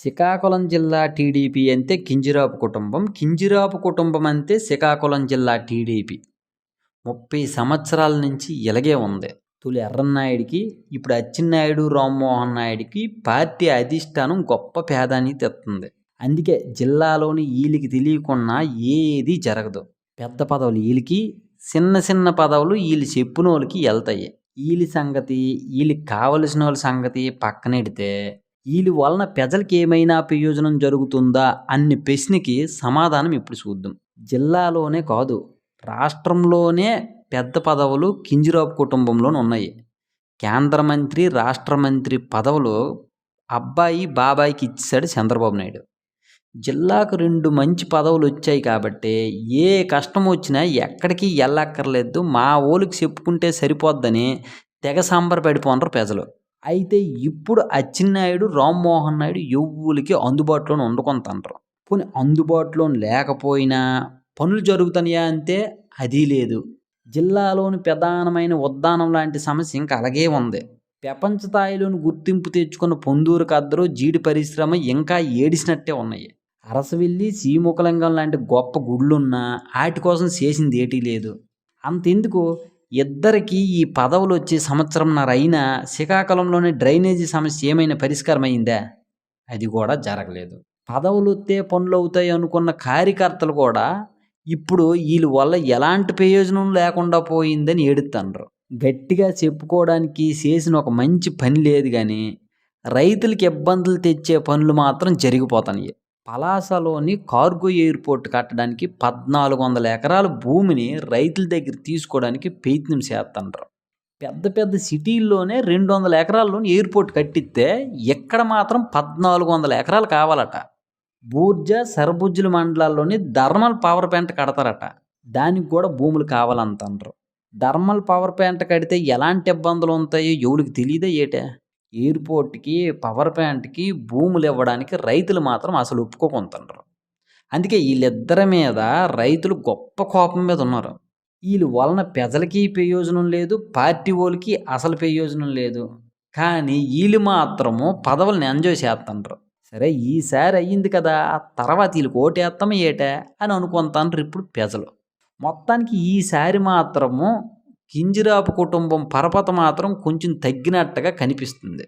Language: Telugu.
శ్రీకాకుళం జిల్లా టీడీపీ అంటే కింజిరాపు కుటుంబం. కింజిరాపు కుటుంబం అంటే శ్రీకాకుళం జిల్లా టీడీపీ. ముప్పై సంవత్సరాల నుంచి ఇలాగే ఉంది. తొలి ఎర్రన్నాయుడికి ఇప్పుడు అచ్చెన్నాయుడు రామ్మోహన్ నాయుడికి పార్టీ అధిష్టానం గొప్ప పేదాన్ని తెస్తుంది. అందుకే జిల్లాలోని వీళ్ళకి తెలియకుండా ఏది జరగదు. పెద్ద పదవులు వీళ్ళకి చిన్న చిన్న పదవులు వీళ్ళు చెప్పిన వాళ్ళకి వెళ్తాయి. వీళ్ళ సంగతి వీళ్ళకి కావలసిన వాళ్ళ సంగతి పక్కనెడితే వీళ్ళ వలన ప్రజలకి ఏమైనా ప్రయోజనం జరుగుతుందా అన్ని ప్రశ్నకి సమాధానం ఇప్పుడు చూద్దాం. జిల్లాలోనే కాదు రాష్ట్రంలోనే పెద్ద పదవులు కింజిరాపు కుటుంబంలోనే ఉన్నాయి. కేంద్ర మంత్రి రాష్ట్ర మంత్రి పదవులు అబ్బాయి బాబాయికి ఇచ్చాడు చంద్రబాబు నాయుడు. జిల్లాకు రెండు మంచి పదవులు వచ్చాయి కాబట్టి ఏ కష్టం వచ్చినా ఎక్కడికి వెళ్ళక్కర్లేదు మా ఊళ్ళకి చెప్పుకుంటే సరిపోద్దని తెగ సంబరపడిపోనరు ప్రజలు. అయితే ఇప్పుడు అచ్చెన్నాయుడు రామ్మోహన్ నాయుడు ఎవ్వులకి అందుబాటులోనే వండుకుంటారు పోనీ అందుబాటులో లేకపోయినా పనులు జరుగుతున్నాయా అంటే అది లేదు. జిల్లాలోని ప్రధానమైన ఉద్దానం లాంటి సమస్య ఇంకా అలాగే ఉంది. ప్రపంచ స్థాయిలోని గుర్తింపు తెచ్చుకున్న పొందూరు కద్దరు జీడి పరిశ్రమ ఇంకా ఏడిసినట్టే ఉన్నాయి. అరసవెల్లి సీముఖలింగం లాంటి గొప్ప గుళ్ళున్నా వాటి కోసం చేసింది ఏటీ లేదు. అంతెందుకు? ఇద్దరికి ఈ పదవులు వచ్చే సంవత్సరంన్నర అయినా శ్రీకాకుళంలోని డ్రైనేజీ సమస్య ఏమైనా పరిష్కారం అయిందా అది కూడా జరగలేదు. పదవులు వస్తే పనులు అవుతాయి అనుకున్న కార్యకర్తలు కూడా ఇప్పుడు వీళ్ళ వల్ల ఎలాంటి ప్రయోజనం లేకుండా పోయిందని ఏడుతున్నారు గట్టిగా చెప్పుకోవడానికి చేసిన ఒక మంచి పని లేదు కానీ రైతులకి ఇబ్బందులు తెచ్చే పనులు మాత్రం జరిగిపోతున్నాయి. పలాసలోని కార్గో ఎయిర్పోర్ట్ కట్టడానికి పద్నాలుగు వందల ఎకరాల భూమిని రైతుల దగ్గర తీసుకోవడానికి ప్రయత్నం చేస్తుంటారు పెద్ద పెద్ద సిటీల్లోనే రెండు వందల ఎకరాల్లోని ఎయిర్పోర్ట్ కట్టిస్తే ఎక్కడ మాత్రం పద్నాలుగు వందల ఎకరాలు కావాలట. బూర్జ సరబుజ్జుల మండలాల్లోని థర్మల్ పవర్ ప్లాంట్ కడతారట. దానికి కూడా భూములు కావాలంటారు థర్మల్ పవర్ ప్లాంట్ కడితే ఎలాంటి ఇబ్బందులు ఉంటాయో ఎవరికి తెలియదే ఏటే? ఎయిర్పోర్ట్కి పవర్ ప్లాంట్కి భూములు ఇవ్వడానికి రైతులు మాత్రం అసలు ఒప్పుకోకుంటున్నారు అందుకే వీళ్ళిద్దరి మీద రైతులు గొప్ప కోపం మీద ఉన్నారు. వీళ్ళ వలన ప్రజలకి ప్రయోజనం లేదు పార్టీ వాళ్ళకి అసలు ప్రయోజనం లేదు. కానీ వీళ్ళు మాత్రము పదవులను ఎంజాయ్ చేస్తుంటారు సరే ఈసారి అయ్యింది కదా తర్వాత వీళ్ళకి ఓటేస్తామా ఏటే అని అనుకుంటాండ్రు ఇప్పుడు ప్రజలు. మొత్తానికి ఈసారి మాత్రము కింజిరాపు కుటుంబం పరపత మాత్రం కొంచెం తగ్గినట్టుగా కనిపిస్తుంది.